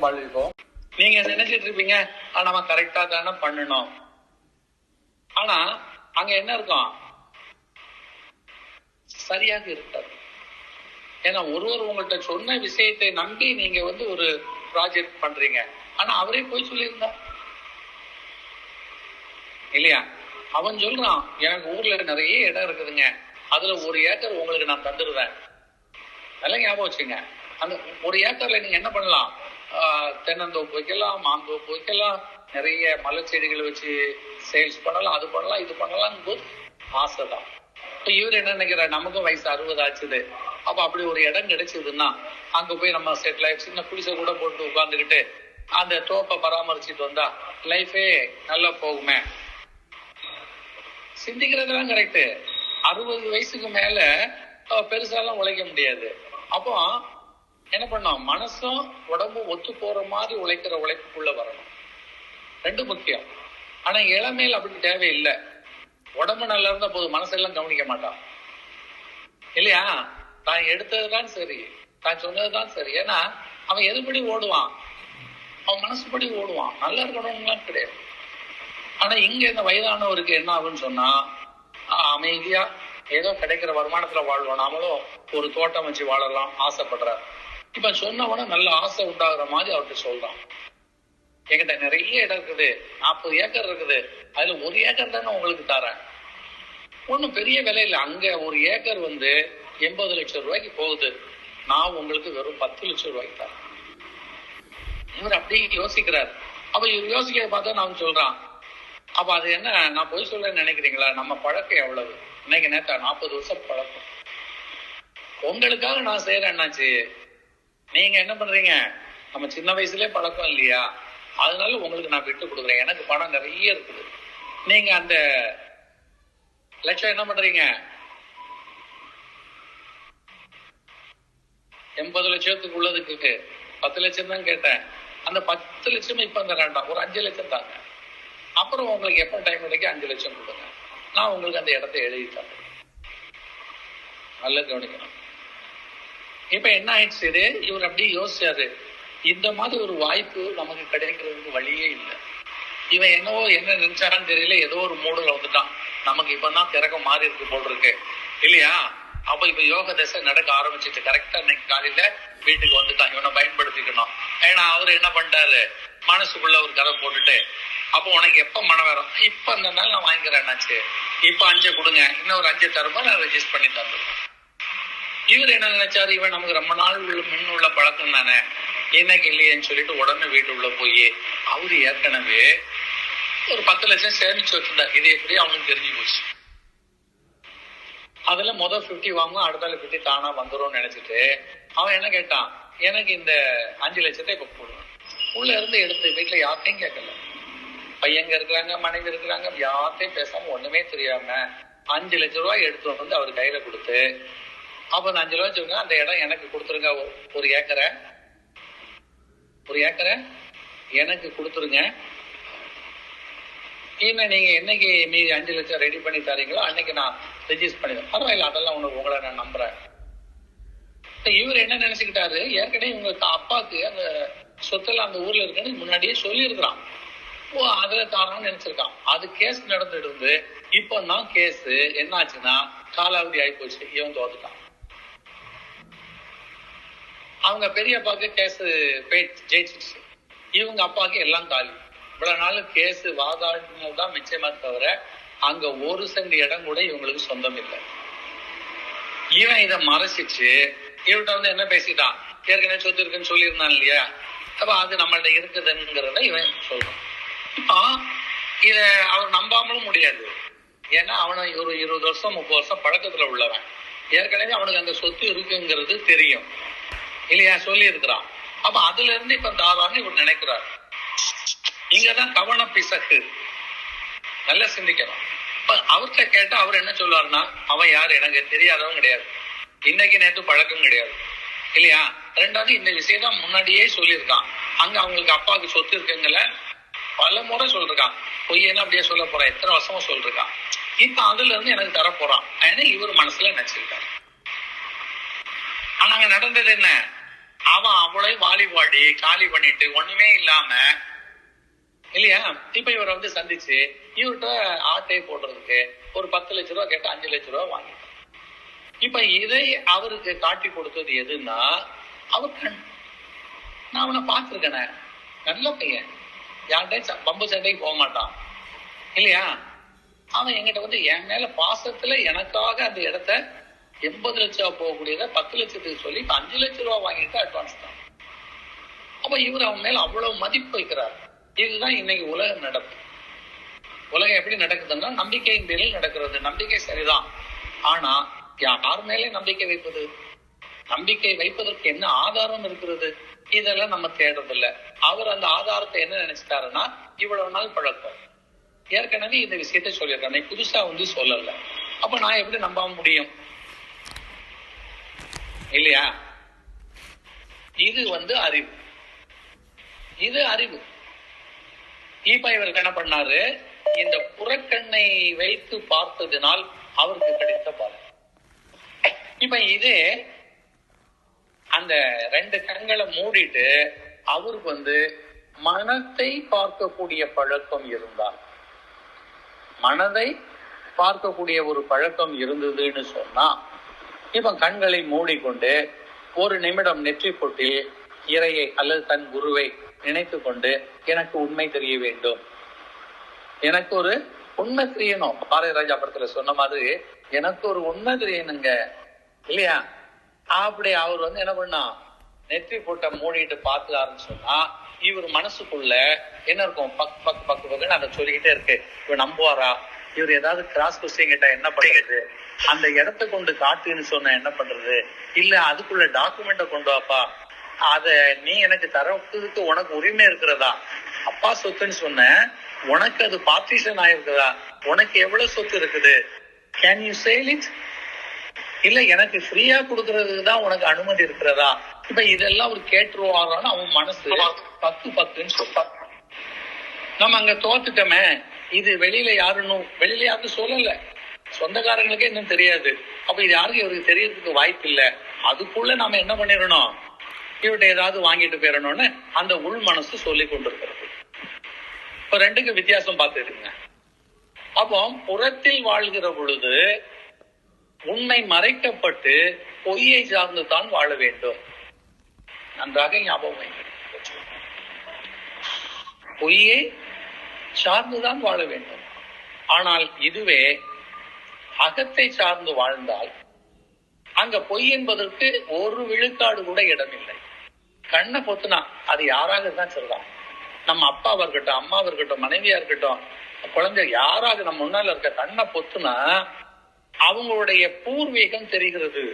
வாழ்விப்போம் வாழ்விப்போம் நீங்க நினைச்சிட்டு இருப்பீங்க நம்ம கரெக்டா தானே பண்ணணும். ஆனா அங்க என்ன இருக்கும்? சரியாக இருக்காது. ஏன்னா ஒருவர் உங்கள்கிட்ட சொன்ன விஷயத்தை நம்பி நீங்க வந்து ஒரு ப்ராஜெக்ட் பண்றீங்க. ஆனா அவரே போய் சொல்லியிருந்தா. இல்லையா? அவன் சொல்றான் எனக்கு ஊர்ல நிறைய இடம் இருக்குதுங்க. அதுல ஒரு ஏக்கர் உங்களுக்கு நான் தந்துடுவேன் நல்லா ஞாபகம் வச்சுங்க அந்த ஒரு ஏக்கர்ல நீங்க என்ன பண்ணலாம்? தென்னந்தோப்பு வைக்கலாம் மாந்தோப்பு வைக்கலாம். நிறைய மலை செடிகளை வச்சு சேல்ஸ் பண்ணலாம் அது பண்ணலாம் இது பண்ணலாம் போது ஆசைதான். இப்போ இவர் என்ன நினைக்கிறார்? நமக்கும் வயசு அறுபது ஆச்சுது அப்போ அப்படி ஒரு இடம் கிடைச்சதுன்னா அங்க போய் நம்ம செட்டில் ஆகி சின்ன குடிசை கூட போட்டு உட்காந்துக்கிட்டு அந்த தோப்பை பராமரிச்சுட்டு வந்தா லைஃபே நல்லா போகுமே. சிந்திக்கிறதுலாம் கரெக்டு அறுபது வயசுக்கு மேல பெருசாலாம் உழைக்க முடியாது. அப்போ என்ன பண்ணும் மனசும் உடம்பும் ஒத்து போற மாதிரி உழைக்கிற உழைப்புக்குள்ள வரணும். ரெண்டு முக்கியம். ஆனா இளமையில் அப்படி தேவையில்லை. உடம்பு நல்லா இருந்தா போதும். மனசெல்லாம் கவனிக்க மாட்டான் இல்லையா? தான் எடுத்ததுதான் சரி. தான் சொன்னதுதான் சரி. ஏன்னா அவன் எதுபடி ஓடுவான்? அவன் மனசுபடி ஓடுவான். நல்லா இருக்கணும்லாம் கிடையாது. ஆனா இங்க இந்த வயதானவருக்கு என்ன ஆகுன்னு சொன்னா அமைதியா ஏதோ கிடைக்கிற வருமானத்துல வாழ்வோம். நாமளும் ஒரு தோட்டம் வச்சு வாழலாம் ஆசைப்படுறாரு. இப்ப சொன்னவன நல்ல ஆசை உண்டாகிற மாதிரி அவர்கிட்ட சொல்றான். என்கிட்ட நிறைய இடம் இருக்குது. நாற்பது ஏக்கர் இருக்குது. அதுல ஒரு ஏக்கர் தானே உங்களுக்கு தரேன். ஒன்றும் பெரிய விலை அங்க ஒரு ஏக்கர் வந்து எண்பது லட்சம் ரூபாய்க்கு போகுது. நான் உங்களுக்கு வெறும் பத்து லட்சம் ரூபாய்க்கு தரேன். இவர் அப்படியே யோசிக்கிறார். அப்ப இவர் யோசிக்கிறத பார்த்தா நான் சொல்றான். அப்ப அது என்ன? நான் போய் சொல்றேன்னு நினைக்கிறீங்களா? நம்ம பழக்கம் எவ்வளவு? இன்னைக்கு நேத்தா நாற்பது வருஷம் பழக்கம். உங்களுக்காக நான் செய்யறேன் என்னாச்சு? நீங்க என்ன பண்றீங்க? நம்ம சின்ன வயசுலயே பழக்கம் இல்லையா? அதனால உங்களுக்கு நான் விட்டு கொடுக்குறேன். எனக்கு பணம் நிறைய இருக்குது. நீங்க அந்த லட்சம் என்ன பண்றீங்க? எண்பது லட்சத்துக்கு உள்ளதுக்கு பத்து லட்சம் தான் கேட்டேன். அந்த பத்து லட்சம் இப்ப அந்த வேண்டாம். ஒரு அஞ்சு லட்சம் தாங்க. அப்புறம் உங்களுக்கு எப்ப டைம் கிடைக்கும் அஞ்சு லட்சம் கொடுங்க. நான் உங்களுக்கு அந்த இடத்த எழுதி தரேன். நல்லா கவனிக்கணும். இப்ப என்ன ஆயிடுச்சு? இது இவர் அப்படியே யோசிச்சாரு. இந்த மாதிரி ஒரு வாய்ப்பு நமக்கு கிடைக்கிறதுக்கு வழியே இல்லை. இவன் என்னவோ என்ன நினைச்சான்னு தெரியல. ஏதோ ஒரு மூடுல வந்துட்டான். நமக்கு இப்பதான் திறக்கம் மாறி இருக்கு போல் இருக்கு இல்லையா? அப்ப இப்ப யோக தசை நடக்க ஆரம்பிச்சிட்டு கரெக்டா இன்னைக்கு காலையில வீட்டுக்கு வந்துட்டான். இவனை பயன்படுத்திக்கணும். ஏன்னா அவரு என்ன பண்ணிட்டாரு? மனசுக்குள்ள ஒரு கதை போட்டுட்டு அப்போ உனக்கு எப்ப மனம் வரும்? இப்ப அந்த நாள் நான் வாங்கிக்கிறேன்னாச்சு இப்ப அஞ்சு கொடுங்க. இன்னும் ஒரு அஞ்சு தருமா? நான் ரெஜிஸ்ட் பண்ணி தந்துடுறேன். இவர் என்ன நினைச்சாரு? இவன் நமக்கு ரொம்ப நாள் உள்ள முன் உள்ள பழக்கம் தானே. இன்னைக்கு இல்லையேன்னு சொல்லிட்டு உடனே வீட்டுக்குள்ள போய் அவரு ஏற்கனவே ஒரு பத்து லட்சம் சேமிச்சு வச்சிருந்தார். இது எப்படி அவனுக்கு தெரிஞ்சு போச்சு? அதுல முதல் 50 வாங்கும் அடுத்தால 50 தானா வந்துரும்னு நினைச்சிட்டு அவன் என்ன கேட்டான்? எனக்கு இந்த அஞ்சு லட்சத்தை இப்ப போடுவான் உள்ள இருந்து எடுத்து வீட்டுல யார்த்தையும் கேட்கல. பையங்க இருக்கிறாங்க மனைவி இருக்கிறாங்க யார்த்தையும் பேசாம ஒண்ணுமே தெரியாம அஞ்சு லட்சம் ரூபாய் எடுத்து வந்து அவர் கையில கொடுத்து அப்போ அந்த அஞ்சு லட்சம் அந்த இடம் எனக்கு கொடுத்துருங்க. ஒரு- ஒரு ஏக்கரை. ஒரு ஏக்கரை எனக்கு கொடுத்துருங்க. இனிமே நீங்க என்னைக்கு மீதி அஞ்சு லட்சம் ரெடி பண்ணி தரீங்களோ அன்னைக்கு நான் ரெஜிஸ்டர் பண்ணிடுறேன். பரவாயில்ல அதெல்லாம் உனக்கு உங்களை நான் நம்புறேன். இவர் என்ன நினைச்சுக்கிட்டாரு? ஏற்கனவே இவங்க அப்பாவுக்கு அந்த சொத்துல அந்த ஊர்ல இருக்குன்னு முன்னாடியே சொல்லியிருக்கிறான். ஓ அதுல தாரான்னு நினைச்சிருக்கான். அது கேஸ் நடந்துட்டு இருந்து இப்போ தான் கேஸ் என்னாச்சுன்னா காலாவதி ஆகி போச்சு. இவன் தோத்துட்டான். அவங்க பெரியப்பாக்கு கேஸ் ஜெயிச்சிச்சு இவங்க அப்பாக்கு எல்லாம் காலி. இவ்வளவு நாள் கேஸ் வாதாடினது தான் மிச்சமா தவிர அங்க ஒரு சென்ட் இடம் கூட இவங்களுக்கு சொந்தம் இல்லை. இவன் இதை மறைச்சிச்சு. இவன்கிட்ட வந்து என்ன பேசிட்டான்? ஏற்கனவே சொத்து இருக்குன்னு சொல்லியிருந்தான் இல்லையா? அப்ப அது நம்மள்ட்ட இருக்குதுங்கிறத இவன் சொல்றான். இப்போ இத அவன் நம்பாமலும் முடியாது. ஏன்னா அவனை ஒரு இருபது வருஷம் முப்பது வருஷம் பழக்கத்துல உள்ளவன். ஏற்கனவே அவனுக்கு அந்த சொத்து இருக்குங்கிறது தெரியும். இல்லையா சொல்லி இருக்கிறான் அப்ப அதுல இருந்து இப்ப தாரான்னு இவர் நினைக்கிறார். இங்கதான் கவன பிசக்கு. நல்லா சிந்திக்கணும். இப்ப அவர்கிட்ட கேட்டா அவர் என்ன சொல்லுவாருன்னா அவன் யாரு? எனக்கு தெரியாதவன் கிடையாது. இன்னைக்கு நேற்று பழக்கம் கிடையாது. இல்லையா? ரெண்டாவது இந்த விஷயம் தான் முன்னாடியே சொல்லியிருக்கான். அங்க அவங்களுக்கு அப்பாவுக்கு சொத்து இருக்குங்கல பல முறை சொல்லிருக்கான் பொய்யன்னு அப்படியே சொல்ல போறான்? எத்தனை வருஷமா சொல்லிருக்கான் இப்ப அதுல இருந்து எனக்கு தர போறான் ஏன்னா இவர் மனசுல நினைச்சிருக்காரு. ஆனா அங்க நடந்தது என்ன? அவன் அவளையும் வாலிபாடி காலி பண்ணிட்டு ஒண்ணுமே இல்லாம இல்லையா? இப்ப இவரை வந்து சந்திச்சு இவர்கிட்ட ஆட்டை போடுறதுக்கு ஒரு பத்து லட்ச ரூபா கேட்டு அஞ்சு லட்ச ரூபா வாங்கி இப்ப இதை அவருக்கு காட்டி கொடுத்தது எதுன்னா அவர் கண். நான் அவனை பார்த்துருக்கேனே. நல்ல பையன். யார்கிட்ட பம்பு சண்டைக்கு போக மாட்டான். இல்லையா? அவன் என்கிட்ட வந்து என் மேல பாசத்துல எனக்காக அந்த இடத்த எண்பது லட்சம் ரூபா போகக்கூடியத பத்து லட்சத்துக்கு சொல்லி இப்ப அஞ்சு லட்ச ரூபா வாங்கிட்டு அட்வான்ஸ் தான். அப்ப இவர் அவன் மேல அவ்வளவு மதிப்பு வைக்கிறார். இதுதான் இன்னைக்கு உலகம் நடக்கும் உலகம் எப்படி நடக்குதுன்னா நம்பிக்கையின் பேரில் நடக்கிறது. நம்பிக்கை சரிதான். ஆனா யார் மேலே நம்பிக்கை வைப்பது? நம்பிக்கை வைப்பதற்கு என்ன ஆதாரம் இருக்கிறது? இதெல்லாம் நம்ம தேடுறதில்ல. அவர் அந்த ஆதாரத்தை என்ன நினைச்சிட்டாருன்னா இவ்வளவு நாள் பழக்கம். ஏற்கனவே இந்த விஷயத்த சொல்லியிருக்கேன் நீ புதுசா வந்து சொல்லல. அப்ப நான் எப்படி நம்ப முடியும்? இல்லையா? இது வந்து அறிவு. இது அறிவு. இப்ப இவர் என்ன பண்ணாரு? இந்த புறக்கண்ணை வைத்து பார்த்ததினால் அவருக்கு கிடைத்த பலன். இப்ப இது அந்த ரெண்டு கண்களை மூடிட்டு அவருக்கு வந்து மனத்தை பார்க்கக்கூடிய பழக்கம் இருந்தால் மனதை பார்க்கக்கூடிய ஒரு பழக்கம் இருந்ததுன்னு சொன்னா இவன் கண்களை மூடிக்கொண்டு ஒரு நிமிடம் நெற்றி பொட்டில் இறையை அல்லது தன் குருவை நினைத்து கொண்டு எனக்கு உண்மை தெரிய வேண்டும். எனக்கு ஒரு உண்மை தெரியணும். பாரதிராஜா படத்துல சொன்ன மாதிரி எனக்கு ஒரு உண்மை தெரியணுங்க. இல்லையா? அப்படி அவர் வந்து என்ன பண்ணா நெற்றி போட்ட மூடிட்டு பார்த்தாருன்னு சொன்னா இவர் மனசுக்குள்ள என்ன இருக்கும்? பக் பக் பக் பக்குன்னு அதை சொல்லிக்கிட்டே இருக்கு. இவர் நம்புவாரா? இவர் ஏதாவது கிராஸ் கொஸ்டின் கிட்ட என்ன பண்றது அந்த இடத்த கொண்டு காட்டுன்னு சொன்ன என்ன பண்றது? இல்ல அதுக்குள்ள டாக்குமெண்ட கொண்டு வாப்பா. அத நீ எனக்கு தரத்துக்கு உனக்கு உரிமை இருக்கிறதா? அப்பா சொத்துன்னு சொன்ன உனக்கு அது பார்ட்டிஷன் ஆயிருக்குதா? உனக்கு எவ்வளவு சொத்து இருக்குது? கேன் யூ சேல் இட் இல்ல எனக்கு ஃப்ரீயா கொடுக்கறதுக்கு தான் உனக்கு அனுமதி இருக்கிறதா? இப்ப இதெல்லாம் அவர் கேட்டுருவாரான்னு அவன் மனசு பத்து பத்துன்னு சொல்றான் நம்ம அங்க தோத்துட்டோமே. இது வெளியில யாருன்னு வெளியில யாருக்கும் சொல்லல. சொந்தக்காரங்களுக்கே இன்னும் தெரியாது. அப்ப இது யாருக்கும் இவருக்கு தெரியறதுக்கு வாய்ப்பு இல்லை அதுக்குள்ள நாம என்ன பண்ணிடணும்? இவர்கிட்ட ஏதாவது வாங்கிட்டு போயிடணும்னு அந்த உள் மனசு சொல்லி கொண்டிருக்கிறது. இப்ப ரெண்டுக்கு வித்தியாசம் பார்த்துருங்க அப்போ புறத்தில் வாழ்கிற பொழுது உண்மை மறைக்கப்பட்டு பொய்யை சார்ந்து தான் வாழ வேண்டும். நன்றாக ஞாபகம் பொய்யை சார்ந்துதான் வாழ வேண்டும். ஆனால் இதுவே அகத்தை சார்ந்து வாழ்ந்தால் அங்க பொய் என்பதற்கு ஒரு விழுக்காடு கூட இடமில்லை. கண்ணை பொத்துனா அது யாராக தான் சரிதான். நம்ம அப்பாவா இருக்கட்டும் அம்மாவா இருக்கட்டும் மனைவியா இருக்கட்டும் குழந்தை யாராக நம்ம முன்னால இருக்க கண்ணை பொத்துனா அவங்களுடைய பூர்வீகம் தெரிகிறது.